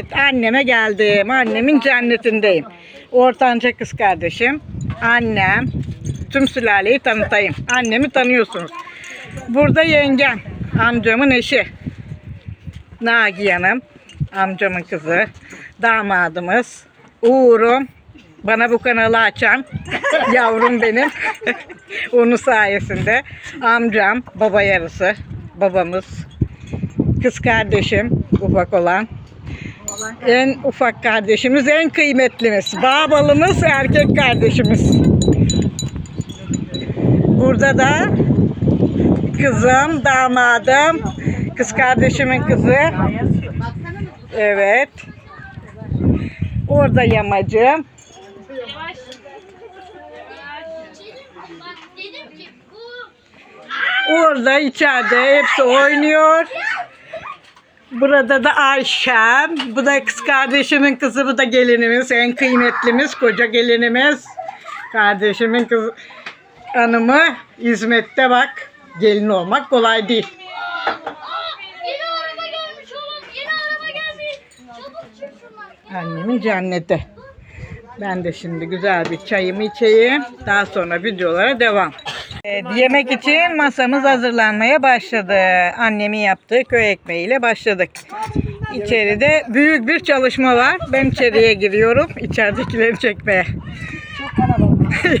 Evet, anneme geldim. Annemin cennetindeyim. Ortanca kız kardeşim, annem, tüm sülaleyi tanıtayım. Annemi tanıyorsunuz. Burada yengem, amcamın eşi. Nagiye Hanım, amcamın kızı, damadımız, Uğur'um, bana bu kanalı açan yavrum benim. Onun sayesinde amcam, baba yarısı, babamız, kız kardeşim, ufak olan, en ufak kardeşimiz, en kıymetlimiz, bağbalımız, erkek kardeşimiz. Burada da kızım, damadım, kız kardeşimin kızı. Evet. Orada yamacım. Orada içeride hepsi oynuyor. Burada da Ayşem. Bu da kız kardeşimin kızı. Bu da gelinimiz. En kıymetlimiz. Koca gelinimiz. Kardeşimin kız hanımı. hizmette bak. Gelin olmak kolay değil. yeni araba gelmiş oğlum. Yeni araba gelmiş. Çabuk çık şunlar. Annemin cenneti. Ben de şimdi güzel bir çayımı içeyim. Daha sonra videolara devam. Evet, yemek için masamız hazırlanmaya başladı. Annemin yaptığı köy ekmeğiyle başladık. İçeride büyük bir çalışma var. Ben içeriye giriyorum. içeridekileri çekmeye.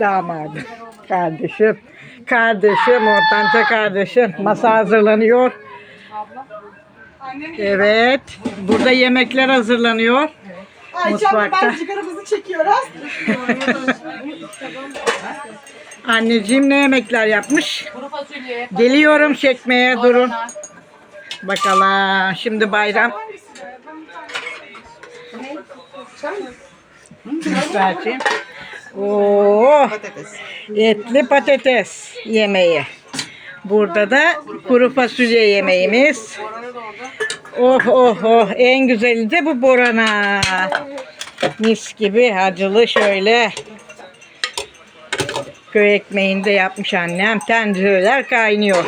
Damadım, kardeşim, kardeşim, ortanca kardeşim. Masa hazırlanıyor. Evet, burada yemekler hazırlanıyor. Mutfakta. ben cigaramızı çekiyoruz. Anneciğim ne yemekler yapmış? Geliyorum çekmeye durun. Bakalım şimdi bayram. Müsaade. Oo, etli patates yemeği. Burada da kuru fasulye yemeğimiz. Oh oh oh en güzeli de bu borana. Mis gibi acılı şöyle. Köy ekmeğinde yapmış annem. Tencereler kaynıyor.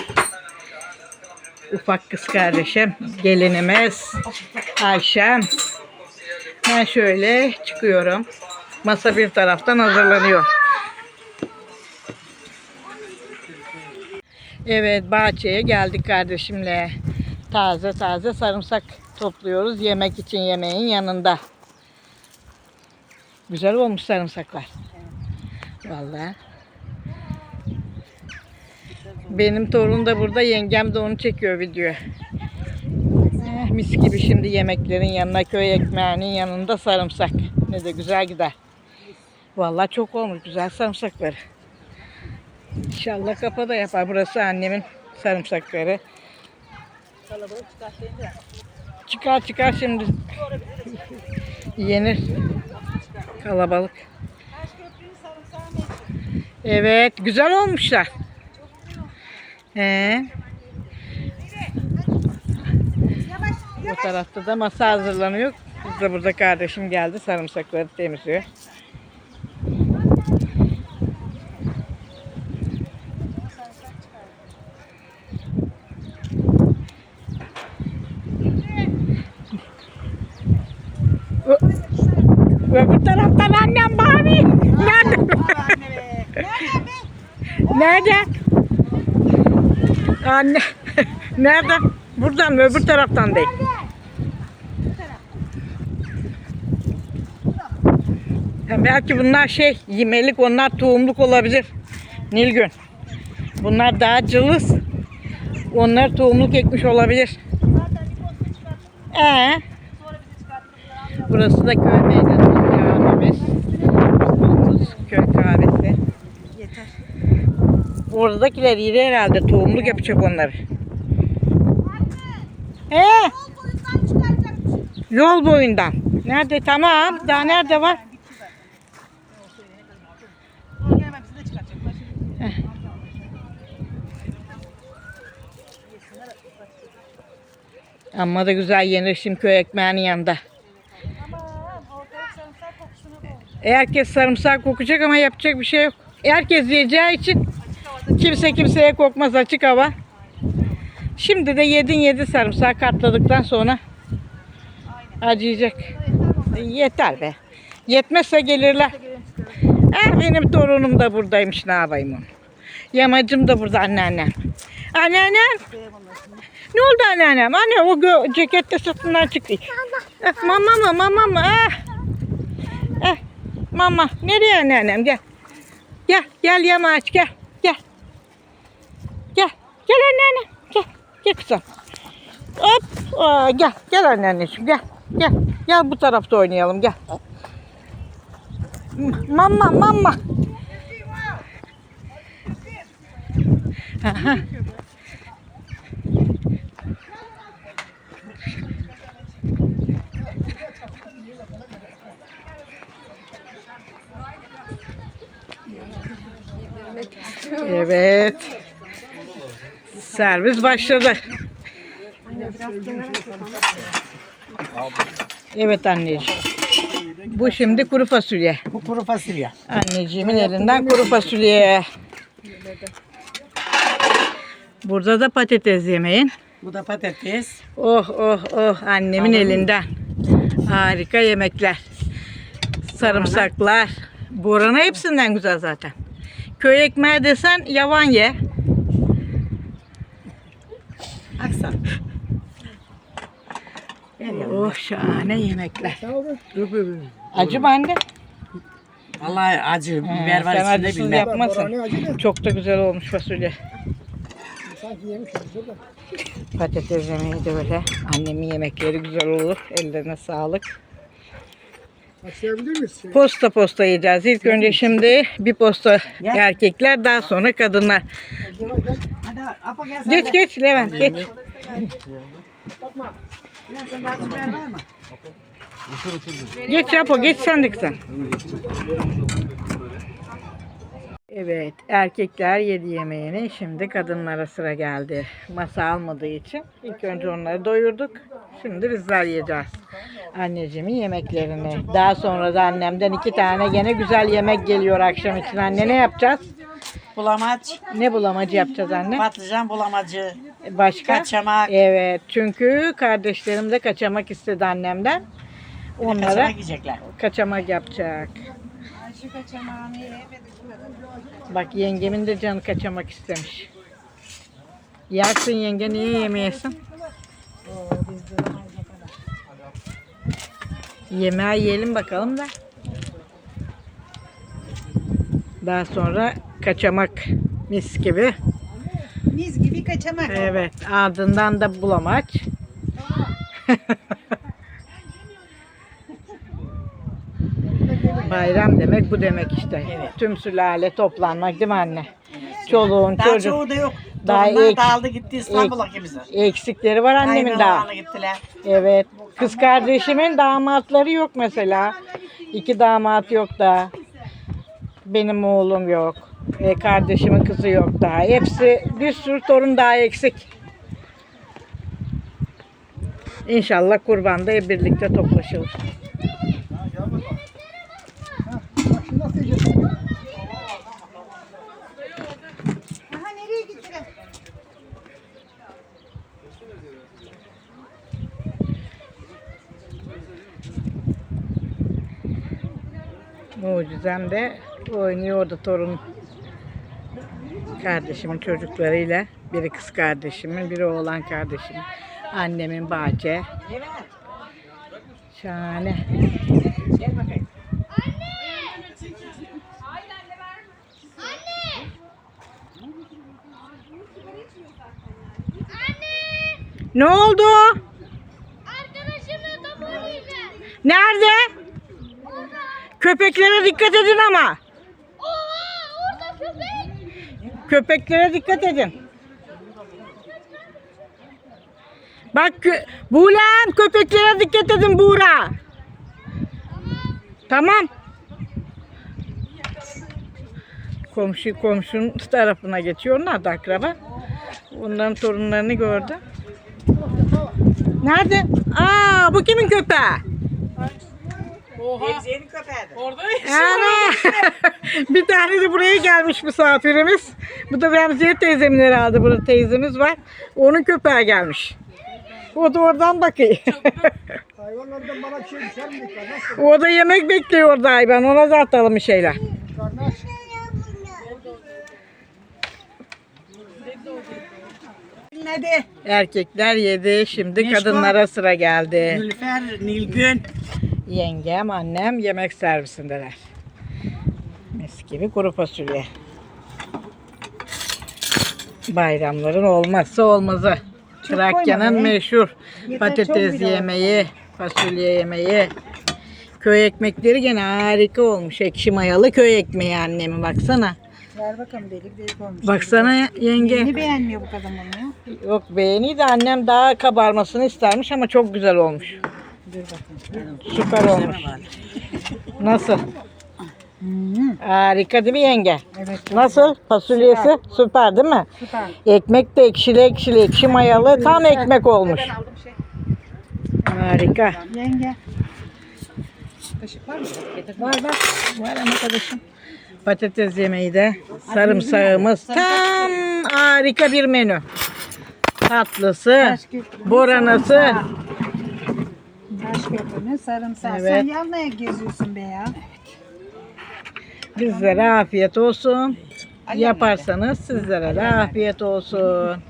Ufak kız kardeşim, gelinimiz, Ayşem. Ben şöyle çıkıyorum. Masa bir taraftan hazırlanıyor. Evet bahçeye geldik kardeşimle. Taze taze sarımsak topluyoruz yemek için yemeğin yanında. Güzel olmuş sarımsaklar. Vallahi. Benim torun da burada, yengem de onu çekiyor video. Eh, mis gibi şimdi yemeklerin yanına köy ekmeğinin yanında sarımsak. Ne de güzel gider. Vallahi çok olmuş güzel sarımsakları. İnşallah kapa da yapar. Burası annemin sarımsakları. Çıkar çıkar şimdi. Yenir. Kalabalık. Evet, güzel olmuşlar. He. Bu tarafta da masa hazırlanıyor. Biz de burada kardeşim geldi sarımsakları temizliyor. Ö- Öbür taraftan annem bağırıyor. Nerede? Nerede? Anne. Nerede? Buradan mı? Öbür taraftan değil. Ya belki bunlar şey yemelik, onlar tohumluk olabilir. Nilgün. Bunlar daha cılız. Onlar tohumluk ekmiş olabilir. Ee? Burası da köy meydanı Oradakiler iri herhalde tohumluk yapacak onları. He? Yol boyundan. Nerede? Tamam. Daha nerede var? Amma da güzel yenir şimdi köy ekmeğinin yanında. Herkes sarımsak kokacak ama yapacak bir şey yok. Herkes yiyeceği için Kimse kimseye korkmaz açık hava. Şimdi de yedin yedi sarımsağı katladıktan sonra acıyacak. Yeter be. Yetmezse gelirler. Eh benim torunum da buradaymış ne yapayım onu. Yamacım da burada anneannem. Anneannem. Ne oldu anneannem? Anne o gö- ceket sırtından çıktı. Eh, mama mı mama mı? Eh. Eh. Mama. Nereye anneannem? Gel. Gel. Gel yamaç gel. Gel. Anneanne. Gel. Gel kızım. Hop. Aa, gel. Gel anneanneciğim gel. Gel. Gel bu tarafta oynayalım gel. Mama mama. Aha. Evet. Servis başladı. Evet anneciğim. Bu şimdi kuru fasulye. Bu kuru fasulye. Anneciğimin elinden kuru fasulye. Burada da patates yemeğin. Bu da patates. Oh oh oh annemin elinden. Harika yemekler. Sarımsaklar. Borana hepsinden güzel zaten. Köy ekmeği desen yavan ye. Aksan. Oh şahane yemekler. Acı mı anne? Vallahi acı biber var sen içinde acısız bilmem. yapmasın. Çok da güzel olmuş fasulye. Patates yemeği de öyle. Annemin yemekleri güzel olur. Ellerine sağlık. Başlayabilir miyiz? Posta posta yiyeceğiz. İlk önce şimdi bir posta erkekler daha sonra kadınlar. Geç geç Levent geç. Geç Apo geç kızım. Evet erkekler yedi yemeğini şimdi kadınlara sıra geldi. Masa almadığı için ilk önce onları doyurduk. Şimdi bizler yiyeceğiz. Anneciğimin yemeklerini. Daha sonra da annemden iki tane gene güzel yemek geliyor akşam için. Anne ne yapacağız? Bulamaç, Ne bulamacı yapacağız anne? patlıcan bulamacı, Başka? kaçamak. Evet çünkü kardeşlerim de kaçamak istedi annemden. Onlara Kaçamak yiyecekler. kaçamak yapacak. Bak yengemin de canı kaçamak istemiş. Yersin yenge niye yemeyesin? Yemeği yiyelim bakalım da. Daha sonra kaçamak mis gibi. Mis gibi kaçamak. Evet ardından da bulamaç. Bayram demek bu demek işte. Evet. Tüm sülale toplanmak değil mi anne? Çoluğun Daha çocuk. çoğu da yok. Daha Daha ek- dağıldı gitti İstanbul'a ikimize. Eksikleri var annemin daha. Kayınbabamla gittiler. Evet. Kız kardeşimin damatları yok mesela. İki damat yok da. Benim oğlum yok. E, kardeşimin kızı yok daha. Hepsi bir sürü torun daha eksik. İnşallah kurbanda birlikte toplaşılır. Mucizem de oynuyor orada torun kardeşimin çocuklarıyla. Biri kız kardeşimin, biri oğlan kardeşimin. Annemin bahçe. Şahane. Gel bakayım. Ne oldu? Arkadaşımla top oynayacağız. Nerede? Köpeklere dikkat edin ama. Oha orada köpek. Köpeklere dikkat edin. Bak kö- Buğlem köpeklere dikkat edin Buğra. Tamam. Komşu komşunun tarafına geçiyor. Onlar da akraba. Onların torunlarını gördü. Nerede? Aa bu kimin köpeği? Remziye'nin köpeği. Orada Ana! bir tane de buraya gelmiş misafirimiz. Bu da Remziye teyzemin herhalde burada teyzemiz var. Onun köpeği gelmiş. O da oradan bakıyor. Hayvanlardan bana bir şey düşer mi? Kardeş, o da yemek bekliyor orada hayvan. Ona da atalım bir şeyler. kardeş. Hadi. Erkekler yedi. Şimdi Neşko. kadınlara sıra geldi. Nilüfer, Nilgün. Yengem, annem yemek servisindeler. Mis gibi kuru fasulye. Bayramların olmazsa olmazı. Trakya'nın meşhur Yeter, patates yemeği, fasulye yemeği. Köy ekmekleri gene harika olmuş. Ekşi mayalı köy ekmeği annemi baksana. Ver bakalım delik delik olmuş. Baksana yenge. Neyini beğenmiyor bu kadın bunu ya? Yok beğeni de annem daha kabarmasını istermiş ama çok güzel olmuş. Dur bakayım. Süper olmuş. Nasıl? Harika değil mi yenge? Evet. Nasıl? Fasulyesi süper, değil mi? Süper. Ekmek de ekşili ekşili, ekşi mayalı tam ekmek olmuş. Harika. Yenge. Kaşık var mı? Getir. Var var. Var arkadaşım. Patates yemeği de sarımsağımız tam harika bir menü. Tatlısı, boranası. Köpüğünü sarımsak. Evet. Sen yanlaya geziyorsun be ya. Bizlere afiyet olsun. Yaparsanız sizlere de afiyet olsun.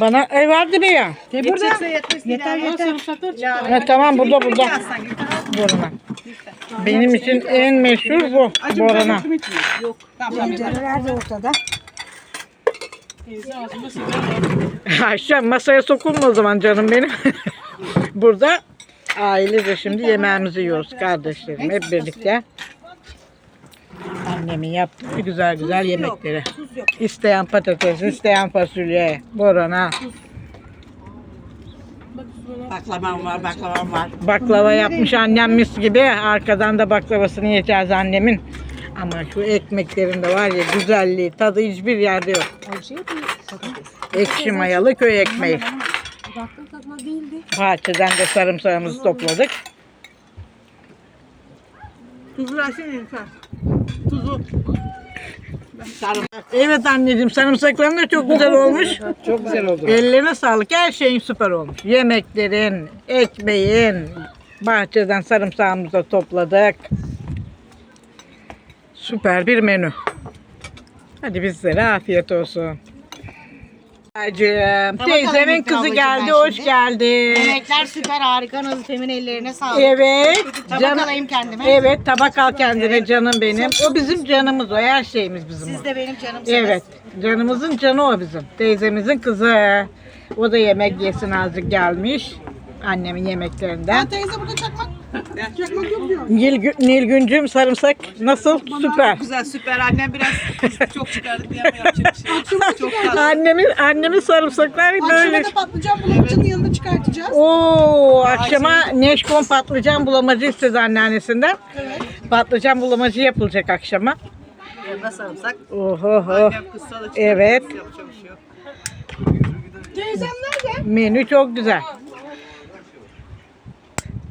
Bana ev vardı mı ya? De burada. Yeter yeter. Ha, tamam burada burada. Borana. Benim için en meşhur bu. Borana. Yok. Tencereler de ortada. Akşam masaya sokulma o zaman canım benim. burada ailece şimdi yemeğimizi yiyoruz kardeşlerim hep birlikte. Annemin yaptığı güzel güzel yemekleri. İsteyen patates, isteyen fasulye, borana, Baklavam var, baklavam var. baklava yapmış annem mis gibi. Arkadan da baklavasını yiyeceğiz annemin. Ama şu ekmeklerin de var ya güzelliği, tadı hiçbir yerde yok. Ekşi mayalı köy ekmeği. Bahçeden de sarımsağımızı topladık. Tuzu versene Nilüfer. Evet anneciğim sarımsakların da çok güzel olmuş. Çok güzel oldu. Ellerine sağlık. Her şeyin süper olmuş. Yemeklerin, ekmeğin, bahçeden sarımsağımızı da topladık. Süper bir menü. Hadi bizlere afiyet olsun. Acım, teyzemin kızı ablacığım geldi, ben hoş şimdi. geldi. Yemekler süper harika Nazife'min ellerine sağlık. Evet. Tabak Can- alayım kendime. Evet, tabak al kendine canım benim. O bizim canımız, o her şeyimiz bizim. o. Siz de benim canımsınız. Evet. Canımızın canı o bizim. Teyzemizin kızı. O da yemek yesin azıcık gelmiş. Annemin yemeklerinden. Teyze burada çakmak. Diyor. Nil, Nilgüncüm sarımsak nasıl? Süper. Güzel süper. Annem biraz çok çıkardı diye ama yapacak bir şey. Çok tatlı. Annemin annemin sarımsaklar böyle. Akşama da patlıcan bulamacının yanında çıkartacağız. Oo, akşama neşkon patlıcan bulamacı istedi anneannesinden. Patlıcan bulamacı yapılacak akşama. Yanına sarımsak. Oho ho. Annem kızsa da Evet. yapacak bir şey yok. Menü çok güzel.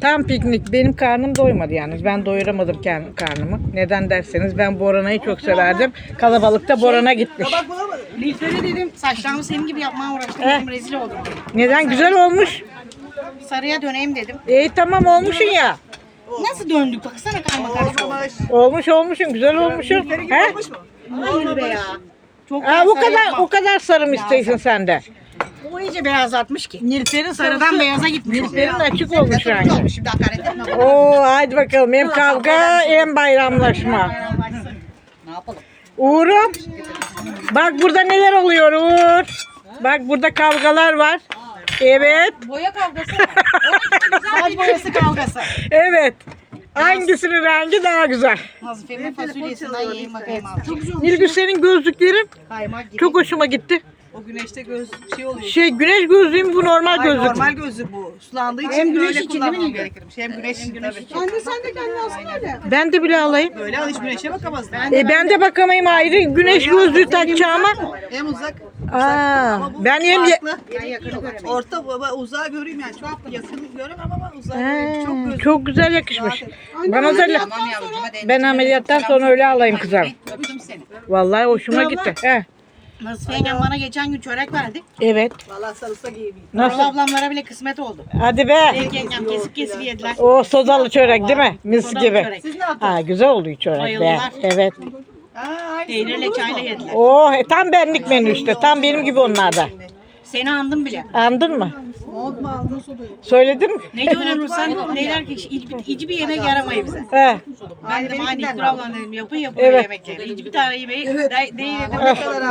Tam piknik. Benim karnım doymadı yalnız. Ben doyuramadım kend- karnımı. Neden derseniz ben Borana'yı çok severdim. Kalabalıkta Borana gitmiş. Nilüfer'e dedim saçlarımı senin gibi yapmaya uğraştım Eh. dedim rezil oldum. Neden? Güzel olmuş. Sarıya döneyim dedim. İyi tamam olmuşsun ya. Nasıl döndük baksana karma karışık oldu. Olmuş olmuşsun. Güzel olmuşsun. He? Hayır be ya. Çok o sarı kadar o kadar sarı mı istiyorsun sen de? Bu iyice beyazlatmış ki. Nilfer'in Sarıdan beyaza gitmiş. Nilfer'in açık olmuş yani. Şimdi hakaret etme. Oo hadi bakalım. Hem kavga hem bayramlaşma. Ne yapalım? Uğur'um. Bak burada neler oluyor Uğur. Bak burada kavgalar var. Evet. Boya kavgası. Saç boyası kavgası. Evet. Hangisinin rengi daha güzel? Nazife'min fasulyesinden yiyeyim bakayım. Nilgün senin gözlüklerin çok hoşuma gitti. O güneşte göz şey oluyor. Şey güneş gözlüğü mü bu normal Hayır, gözlük mü? normal gözlük bu. Sulandığı için Hem güneş için değil kullanmam mi? gerekirmiş. Hem güneş için tabii. Anne sen de kendin alsana öyle. Ben de bile alayım. Böyle al hiç güneşe bakamazsın. E ben de bakamayayım ayrı güneş gözlüğü takacağıma. Hem uzak. Aa, bu ben hem ye- farklı. Orta baba uzağa göreyim yani. Çok yakın göremem ama uzağa göreyim. Çok çok güzel yakışmış. Bana da sonra ben ameliyattan sonra öyle alayım kızım. öptüm seni. Vallahi hoşuma gitti. He, Nasıl bana geçen gün çörek verdi. evet. Valla sarılsa giyeyim. Nasıl? Nasıl? ablamlara bile kısmet oldu. Hadi be. Benim yengem kesip kesip yediler. O sodalı çörek değil mi? Mis Sodalı gibi. çörek. Siz ne yaptınız? Ha güzel oluyor çörek be. Bayıldılar. Evet. Aa, aynısı Peynirle bu. çayla yediler. Oh e, tam benlik menü işte. Tam benim gibi onlarda. Seni andım bile. Andın mı? Söyledin mi? Ne diyorsun Nursan? Neyler ki ici, ici bir yemek yaramayı bize. He. Ben de aynı İkbal ablam dedim yapın yapın Evet. yemekleri. İci bir tane yemeği de, değil dedim.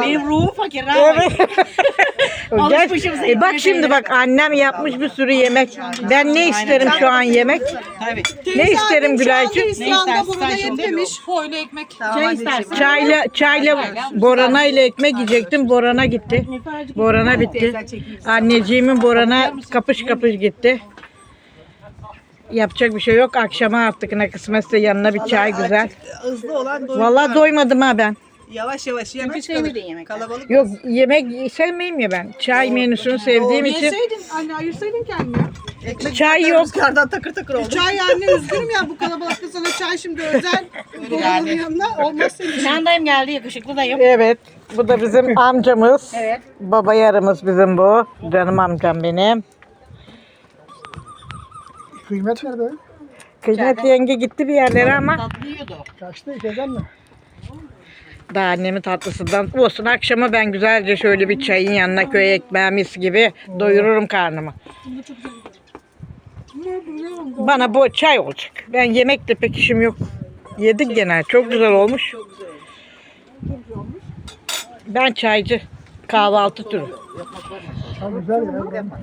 Benim ruhum fakir. Evet. Alışmışım Gel- e bak şimdi bak annem yapmış bir sürü yemek. Ben ne isterim şu an yemek? Tabii. Ne isterim Gülaycığım? Sen şimdi? Foylu ekmek. Çay. Çayla çayla Borana ile ekmek yiyecektim. Borana gitti. Borana bitti. Anneciğimin Borana kapış kapış gitti. Yapacak bir şey yok. Akşama artık ne kısmetse yanına bir çay güzel. Hızlı olan. Vallahi doymadım ha ben. Yavaş yavaş yemek Çünkü sevmediğin yemek. Kalabalık. Yok yemek sevmeyeyim ya ben. Çay menüsünü sevdiğim için. Yeseydin anne ayırsaydın kendine. Ekmek Çay yok. Rüzgardan takır takır oldu. Çay anne üzgünüm ya bu kalabalıkta sana çay şimdi özel. Dolabın yanına olmaz senin. Sinan dayım geldi yakışıklı dayım. Evet. Bu da bizim amcamız. Evet. Baba yarımız bizim bu. Canım amcam benim. Kıymet nerede? Kıymet yenge gitti bir yerlere ama Tatlı yiyordu. Kaçtı içecek mi? Daha annemin tatlısından olsun. Akşama ben güzelce şöyle bir çayın yanına köy ekmeği mis gibi doyururum karnımı. Bana bu çay olacak. Ben yemekle pek işim yok. Yedik gene. Çok güzel olmuş. Ben çaycı. Kahvaltı türü.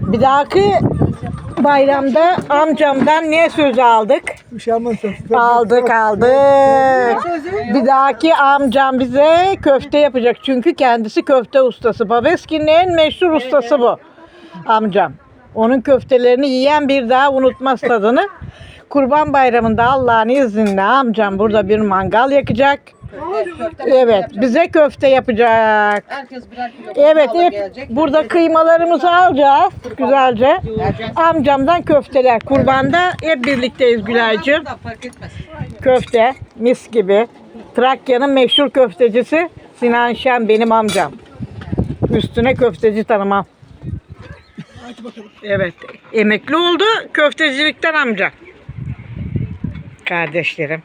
Bir dahaki bayramda amcamdan ne söz aldık? Uşağımın sesi. Aldık aldık. Bir dahaki amcam bize köfte yapacak. Çünkü kendisi köfte ustası. Babeski'nin en meşhur ustası bu. Amcam. Onun köftelerini yiyen bir daha unutmaz tadını. Kurban bayramında Allah'ın izniyle amcam burada bir mangal yakacak. Evet, bize köfte yapacak. Herkes birer kilo. Evet, hep burada kıymalarımızı alacağız güzelce. Amcamdan köfteler. Kurbanda hep birlikteyiz Gülaycığım. Köfte, mis gibi. Trakya'nın meşhur köftecisi Sinan Şen benim amcam. Üstüne köfteci tanımam. Evet, emekli oldu köftecilikten amca. Kardeşlerim.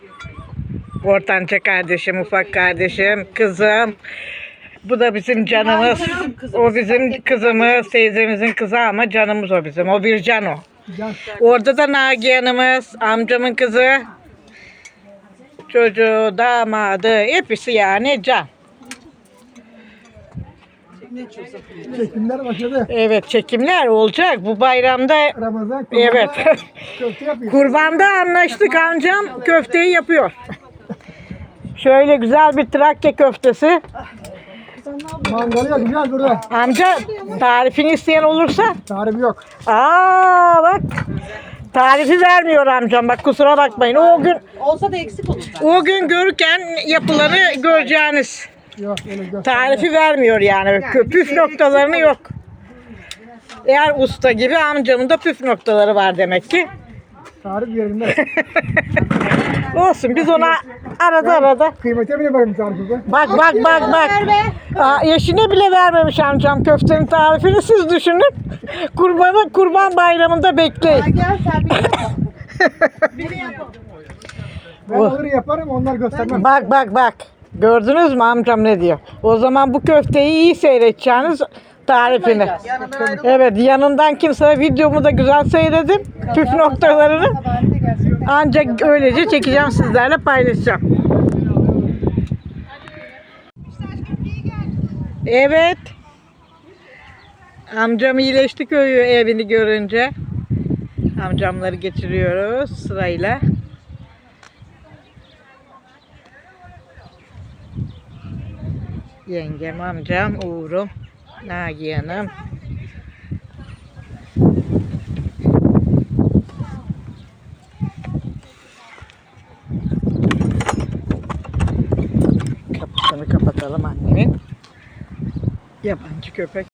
Ortanca kardeşim, ufak kardeşim, kızım. Bu da bizim canımız. O bizim kızımız, teyzemizin kızı ama canımız o bizim. O bir can o. Orada da Nagihan'ımız, amcamın kızı. Çocuğu, damadı, hepsi yani can. Çekimler başladı. Evet çekimler olacak bu bayramda. Ramazan Evet. köfte yapıyor. Kurbanda anlaştık amcam köfteyi yapıyor. Şöyle güzel bir Trakya köftesi. Mangalı yok güzel burada. Amca tarifini isteyen olursa. Tarifi yok. Aa bak. Tarifi vermiyor amcam bak kusura bakmayın. O gün Olsa da eksik olur. o gün görürken yapıları göreceğiniz. Yok. Tarifi vermiyor yani. Kö- Püf noktalarını yok. Eğer usta gibi amcamın da püf noktaları var demek ki. Tarif yerinde. Olsun biz ona arada arada. Kıymete bile bakayım tarifi. Bak bak bak bak. Aa, eşine bile vermemiş amcam köftenin tarifini siz düşünün. Kurbanı kurban bayramında bekleyin. Gel sen bir Ben alır yaparım onlar göstermem. Bak bak bak. Gördünüz mü amcam ne diyor? O zaman bu köfteyi iyi seyredeceğiniz tarifini. Evet yanından kimse videomu da güzel seyredin. Püf noktalarını. Ancak öylece çekeceğim sizlerle paylaşacağım. Evet. Amcam iyileşti köyü evini görünce. Amcamları geçiriyoruz sırayla. Yengem, amcam, Uğur'um. Nagiye Hanım. Kapısını kapatalım annemin. Yabancı köpek.